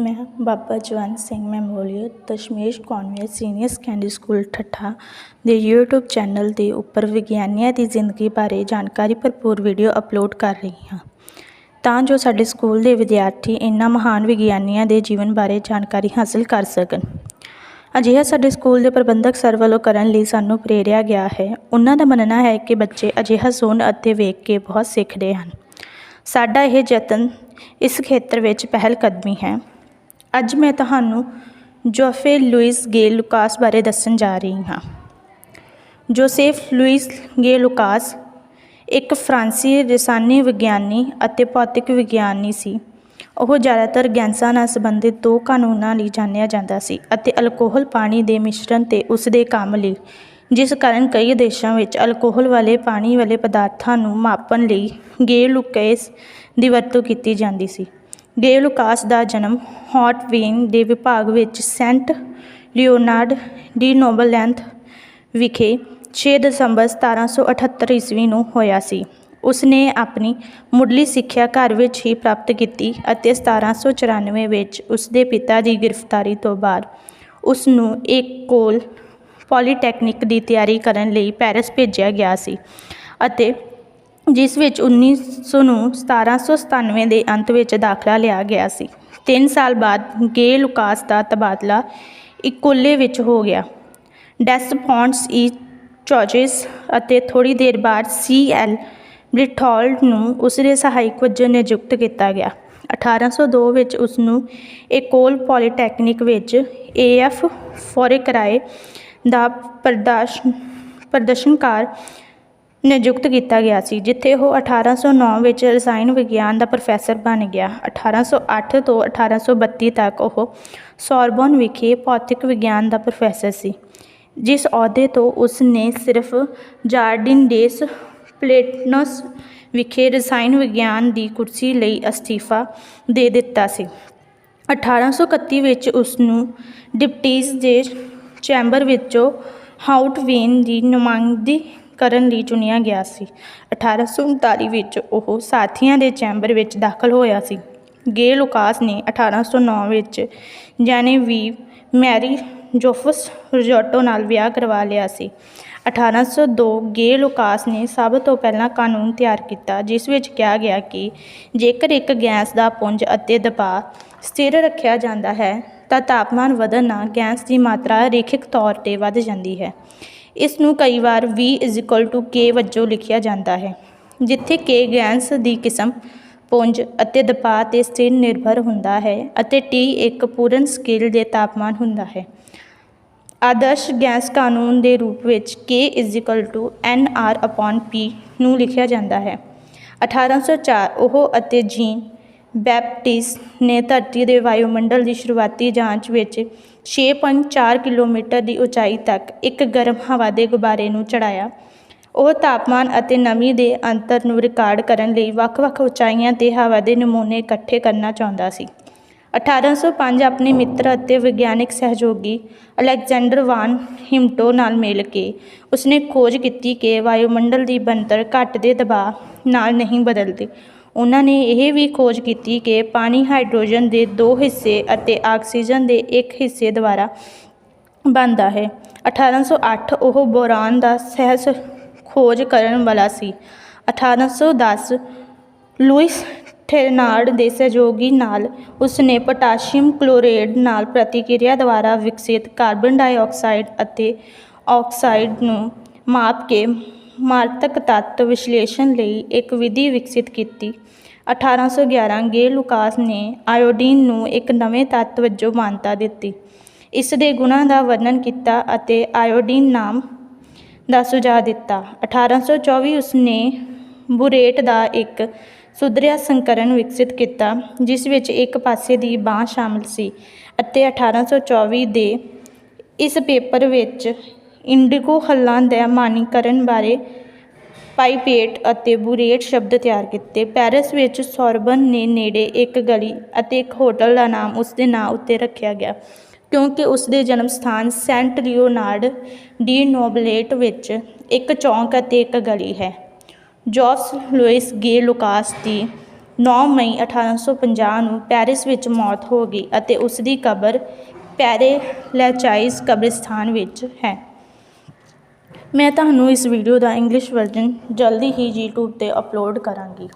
ਮੈਂ Baba Jawant Singh memorial, Dashmesh convent senior secondary school Thatha ਦੇ YouTube channel ਦੇ ਉੱਪਰ ਵਿਗਿਆਨੀਆਂ ਦੀ ਜ਼ਿੰਦਗੀ ਬਾਰੇ ਜਾਣਕਾਰੀ ਭਰਪੂਰ ਵੀਡੀਓ ਅਪਲੋਡ ਕਰ ਰਹੀ ਹਾਂ। ਤਾਂ ਜੋ ਸਾਡੇ ਸਕੂਲ ਦੇ ਵਿਦਿਆਰਥੀ ਇਹਨਾਂ ਮਹਾਨ ਵਿਗਿਆਨੀਆਂ ਦੇ ਜੀਵਨ ਬਾਰੇ ਜਾਣਕਾਰੀ ਹਾਸਲ ਕਰ ਸਕਣ। ਅਜਿਹਾ ਸਾਡੇ ਸਕੂਲ ਦੇ ਪ੍ਰਬੰਧਕ ਸਰ ਵੱਲੋਂ ਕਰਨ ਲਈ ਸਾਨੂੰ ਪ੍ਰੇਰਿਆ ਗਿਆ ਹੈ। ਉਹਨਾਂ ਦਾ ਮੰਨਣਾ ਹੈ ਕਿ ਬੱਚੇ ਅਜਿਹਾ ਸੁਣ ਅਤੇ ਵੇਖ ਕੇ ਬਹੁਤ ਸਿੱਖਦੇ ਹਨ। ਸਾਡਾ ਇਹ ਯਤਨ ਇਸ ਖੇਤਰ ਵਿੱਚ ਪਹਿਲ ਕਦਮੀ ਹੈ। ਅੱਜ ਮੈਂ ਤੁਹਾਨੂੰ ਜੋਫੇ ਲੁਇਸ ਗੇ ਲੁਕਾਸ ਬਾਰੇ ਦੱਸਣ ਜਾ ਰਹੀ ਹਾਂ। ਜੋਸੇਫ ਲੁਇਸ ਗੇ ਲੁਕਾਸ ਇੱਕ ਫਰਾਂਸੀ ਰਸਾਇਣੀ ਵਿਗਿਆਨੀ ਅਤੇ ਭੌਤਿਕ ਵਿਗਿਆਨੀ ਸੀ। ਉਹ ਜ਼ਿਆਦਾਤਰ ਗੈਸਾਂ ਨਾਲ ਸੰਬੰਧਿਤ ਦੋ ਕਾਨੂੰਨਾਂ ਲਈ ਜਾਣਿਆ ਜਾਂਦਾ ਸੀ ਅਤੇ ਅਲਕੋਹਲ ਪਾਣੀ ਦੇ ਮਿਸ਼ਰਣ ਤੇ ਉਸ ਦੇ ਕੰਮ ਲਈ, ਜਿਸ ਕਾਰਨ ਕਈ ਦੇਸ਼ਾਂ ਵਿੱਚ ਅਲਕੋਹਲ ਵਾਲੇ ਪਾਣੀ ਵਾਲੇ ਪਦਾਰਥਾਂ ਨੂੰ ਮਾਪਣ ਲਈ ਗੇ ਲੁਕੇਸ ਦੀ ਵਰਤੋਂ ਕੀਤੀ ਜਾਂਦੀ ਸੀ। ਗੇ ਲੁਕਾਸ ਦਾ ਜਨਮ ਹੌਟ ਵੇਨ ਦੇ ਵਿਭਾਗ ਵਿੱਚ ਸੈਂਟ ਲਿਓਨਾਰਡ ਡੀ ਨੋਬਲੈਂਥ ਵਿਖੇ 6 ਦਸੰਬਰ 1778 ਈਸਵੀ ਨੂੰ ਹੋਇਆ ਸੀ। ਉਸਨੇ ਆਪਣੀ ਮੁੱਢਲੀ ਸਿੱਖਿਆ ਘਰ ਵਿੱਚ ਹੀ ਪ੍ਰਾਪਤ ਕੀਤੀ ਅਤੇ 1794 ਵਿੱਚ ਉਸਦੇ ਪਿਤਾ ਦੀ ਗ੍ਰਿਫਤਾਰੀ ਤੋਂ ਬਾਅਦ ਉਸ ਨੂੰ ਇੱਕ ਕੋਲ ਪੋਲੀਟੈਕਨਿਕ ਦੀ ਤਿਆਰੀ ਕਰਨ ਲਈ ਪੈਰਿਸ ਭੇਜਿਆ ਗਿਆ ਸੀ ਅਤੇ ਜਿਸ ਵਿੱਚ 1900 ਨੂੰ 1797 ਦੇ ਅੰਤ ਵਿੱਚ ਦਾਖਲਾ ਲਿਆ ਗਿਆ ਸੀ। 3 ਸਾਲ ਬਾਅਦ ਗੇ ਲੁਕਾਸ ਦਾ ਤਬਾਦਲਾ ਇਕੋਲੇ ਵਿੱਚ ਹੋ ਗਿਆ। ਡੈਸ ਫੌਂਟਸ ਈ ਚੌਜਿਸ ਅਤੇ ਥੋੜੀ ਦੇਰ ਬਾਅਦ ਸੀ ਐਲ ਬ੍ਰਿਟੋਲਡ ਨੂੰ ਉਸ ਦੇ ਸਹਾਇਕ ਵਜੋਂ ਨਿਯੁਕਤ ਕੀਤਾ ਗਿਆ। 1802 ਵਿੱਚ ਉਸ ਨੂੰ ਏਕੋਲ ਪੋਲੀਟੈਕਨਿਕ ਵਿੱਚ ਏਐਫ ਫੋਰੇਕਰਾਏ ਦਾ ਪ੍ਰਦਰਸ਼ਨ ਪ੍ਰਦਰਸ਼ਨਕਾਰ ਨਿਯੁਕਤ ਕੀਤਾ ਗਿਆ ਸੀ, ਜਿੱਥੇ ਉਹ 1809 ਵਿੱਚ ਰਸਾਇਣ ਵਿਗਿਆਨ ਦਾ ਪ੍ਰੋਫੈਸਰ ਬਣ ਗਿਆ। 1808 ਤੋਂ 1832 ਤੱਕ ਉਹ ਸੋਰਬਨ ਵਿਖੇ ਭੌਤਿਕ ਵਿਗਿਆਨ ਦਾ ਪ੍ਰੋਫੈਸਰ ਸੀ, ਜਿਸ ਅਹੁਦੇ ਤੋਂ ਉਸ ਨੇ ਸਿਰਫ ਜਾਰਡਿਨ ਡੇਸ ਪਲੇਟਨਸ ਵਿਖੇ ਰਸਾਇਣ ਵਿਗਿਆਨ ਦੀ ਕੁਰਸੀ ਲਈ ਅਸਤੀਫਾ ਦੇ ਦਿੱਤਾ ਸੀ। 1831 ਵਿੱਚ ਉਸ ਨੂੰ ਡਿਪਟੀਜ਼ ਦੇ ਚੈਂਬਰ ਵਿੱਚੋਂ ਹਾਊਟ ਵੇਨ ਦੀ ਨੁਮਾਇੰਦਗੀ ਕਰਨ ਲਈ ਚੁਣਿਆ ਗਿਆ ਸੀ। 1839 ਵਿੱਚ ਉਹ ਸਾਥੀਆਂ ਦੇ ਚੈਂਬਰ ਵਿੱਚ ਦਾਖਲ ਹੋਇਆ ਸੀ। ਗੇ ਲੁਕਾਸ ਨੇ 1809 ਵਿੱਚ ਜੈਨੇਵੀ ਮੈਰੀ ਜੋਫਸ ਰੋਜੋਟੋ ਨਾਲ ਵਿਆਹ ਕਰਵਾ ਲਿਆ ਸੀ। 1802 ਗੇ ਲੁਕਾਸ ਨੇ ਸਭ ਤੋਂ ਪਹਿਲਾਂ ਕਾਨੂੰਨ ਤਿਆਰ ਕੀਤਾ, ਜਿਸ ਵਿੱਚ ਕਿਹਾ ਗਿਆ ਕਿ ਜੇਕਰ ਇੱਕ ਗੈਸ ਦਾ ਪੁੰਜ ਅਤੇ ਦਬਾਅ ਸਥਿਰ ਰੱਖਿਆ ਜਾਂਦਾ ਹੈ, ਤਾਂ ਤਾਪਮਾਨ ਵਧਣ ਨਾਲ ਗੈਸ ਦੀ ਮਾਤਰਾ ਰੇਖਿਕ ਤੌਰ ਤੇ ਵੱਧ ਜਾਂਦੀ ਹੈ। ਇਸ ਨੂੰ ਕਈ ਵਾਰ V k ਵਜੋਂ ਲਿਖਿਆ ਜਾਂਦਾ ਹੈ, ਜਿੱਥੇ k ਗੈਸ ਦੀ ਕਿਸਮ, ਪੁੰਜ ਅਤੇ ਦਬਾਅ ਤੇ ਸਥਿਰ ਨਿਰਭਰ ਹੁੰਦਾ ਹੈ ਅਤੇ T ਇੱਕ ਪੂਰਨ ਸਕੇਲ ਦੇ ਤਾਪਮਾਨ ਹੁੰਦਾ ਹੈ। ਆਦਰਸ਼ ਗੈਸ ਕਾਨੂੰਨ ਦੇ ਰੂਪ ਵਿੱਚ k nr/p ਨੂੰ ਲਿਖਿਆ ਜਾਂਦਾ ਹੈ। 1804 ਉਹ ਅਤੇ ਜੀਨ ਬੈਪਟਿਸ ਨੇ ਧਰਤੀ ਦੇ ਵਾਯੂਮੰਡਲ ਦੀ ਸ਼ੁਰੂਆਤੀ ਜਾਂਚ ਵਿੱਚ 6.4 ਕਿਲੋਮੀਟਰ ਦੀ ਉਚਾਈ ਤੱਕ ਇੱਕ ਗਰਮ ਹਵਾ ਦੇ ਗੁਬਾਰੇ ਨੂੰ ਚੜਾਇਆ ਉਹ ਤਾਪਮਾਨ ਅਤੇ ਨਮੀ ਦੇ ਅੰਤਰ ਨੂੰ ਰਿਕਾਰਡ ਕਰਨ ਲਈ ਵੱਖ-ਵੱਖ ਉਚਾਈਆਂ ਤੇ ਹਵਾ ਦੇ ਨਮੂਨੇ ਇਕੱਠੇ ਕਰਨਾ ਚਾਹੁੰਦਾ ਸੀ। 1805 ਆਪਣੇ ਮਿੱਤਰ ਅਤੇ ਵਿਗਿਆਨਿਕ ਸਹਿਯੋਗੀ ਅਲੈਗਜ਼ੈਂਡਰ ਵਾਨ ਹਿਮਟੋ ਨਾਲ ਮਿਲ ਕੇ ਉਸਨੇ ਖੋਜ ਕੀਤੀ ਕਿ ਵਾਯੂਮੰਡਲ ਦੀ ਬਣਤਰ ਘੱਟ ਦੇ ਦਬਾਅ ਨਾਲ ਨਹੀਂ ਬਦਲਦੀ। ਉਹਨਾਂ ਨੇ ਇਹ ਵੀ ਖੋਜ ਕੀਤੀ ਕਿ ਪਾਣੀ ਹਾਈਡਰੋਜਨ ਦੇ ਦੋ ਹਿੱਸੇ ਅਤੇ ਆਕਸੀਜਨ ਦੇ ਇੱਕ ਹਿੱਸੇ ਦੁਆਰਾ ਬਣਦਾ ਹੈ। 1808 ਉਹ ਬੋਰਾਨ ਦਾ ਸਹਿਸ ਖੋਜ ਕਰਨ ਵਾਲਾ ਸੀ। 1810 ਲੂਇਸ ਥੇਰਨਾਰਡ ਦੇ ਸਹਿਯੋਗੀ ਨਾਲ ਉਸ ਨੇ ਪੋਟਾਸ਼ੀਅਮ ਕਲੋਰਾਈਡ ਨਾਲ ਪ੍ਰਤੀਕਿਰਿਆ ਦੁਆਰਾ ਵਿਕਸਿਤ ਕਾਰਬਨ ਡਾਈਆਕਸਾਈਡ ਅਤੇ ਆਕਸਾਈਡ ਨੂੰ ਮਾਪ ਕੇ ਮਾਰਤਕ ਤੱਤ ਵਿਸ਼ਲੇਸ਼ਣ ਲਈ ਇੱਕ ਵਿਧੀ ਵਿਕਸਿਤ ਕੀਤੀ। 1811 ਗੇ ਲੁਕਾਸ ਨੇ ਆਇਓਡੀਨ ਨੂੰ ਇੱਕ ਨਵੇਂ ਤੱਤ ਵਜੋਂ ਮਾਨਤਾ ਦਿੱਤੀ। ਇਸ ਦੇ ਗੁਣਾਂ ਦਾ ਵਰਣਨ ਕੀਤਾ ਅਤੇ ਆਇਓਡੀਨ ਨਾਮ ਦਾ ਸੁਝਾਅ ਦਿੱਤਾ। 1824 ਉਸ ਨੇ ਬੁਰੇਟ ਦਾ ਇੱਕ ਸੁਧਰਿਆ ਸੰਕਰਨ ਵਿਕਸਿਤ ਕੀਤਾ, ਜਿਸ ਵਿੱਚ ਇੱਕ ਪਾਸੇ ਦੀ ਬਾਂਹ ਸ਼ਾਮਲ ਸੀ ਅਤੇ 1824 ਦੇ ਇਸ ਪੇਪਰ ਵਿੱਚ ਇੰਡੀਗੋ ਹੱਲਾਂ ਦਾ ਮਾਨੀਕਰਨ ਬਾਰੇ ਪਾਈਪੇਟ ਅਤੇ ਬੁਰੇਟ ਸ਼ਬਦ ਤਿਆਰ ਕੀਤੇ। ਪੈਰਿਸ ਵਿੱਚ ਸੋਰਬਨ ਨੇ ਨੇੜੇ ਇੱਕ ਗਲੀ ਅਤੇ ਇੱਕ ਹੋਟਲ ਦਾ ਨਾਮ ਉਸ ਦੇ ਨਾਂ ਉੱਤੇ ਰੱਖਿਆ ਗਿਆ, ਕਿਉਂਕਿ ਉਸ ਦੇ ਜਨਮ ਸਥਾਨ ਸੈਂਟ ਲਿਓਨਾਰਡ ਡੀ ਨੋਬਲੇਟ ਵਿੱਚ ਇੱਕ ਚੌਂਕ ਅਤੇ ਇੱਕ ਗਲੀ ਹੈ। ਜੋਸ ਲੂਇਸ ਗੇ ਲੁਕਾਸ ਦੀ 9 ਮਈ 1850 ਨੂੰ ਪੈਰਿਸ ਵਿੱਚ ਮੌਤ ਹੋ ਗਈ ਅਤੇ ਉਸ ਦੀ ਕਬਰ ਪੈਰੇ ਲੈਚਾਈਜ਼ ਕਬਰਿਸਤਾਨ ਵਿੱਚ ਹੈ। ਮੈਂ ਤੁਹਾਨੂੰ ਇਸ ਵੀਡੀਓ ਦਾ ਇੰਗਲਿਸ਼ ਵਰਜ਼ਨ ਜਲਦੀ ਹੀ ਯੂਟਿਊਬ 'ਤੇ ਅਪਲੋਡ ਕਰਾਂਗੀ।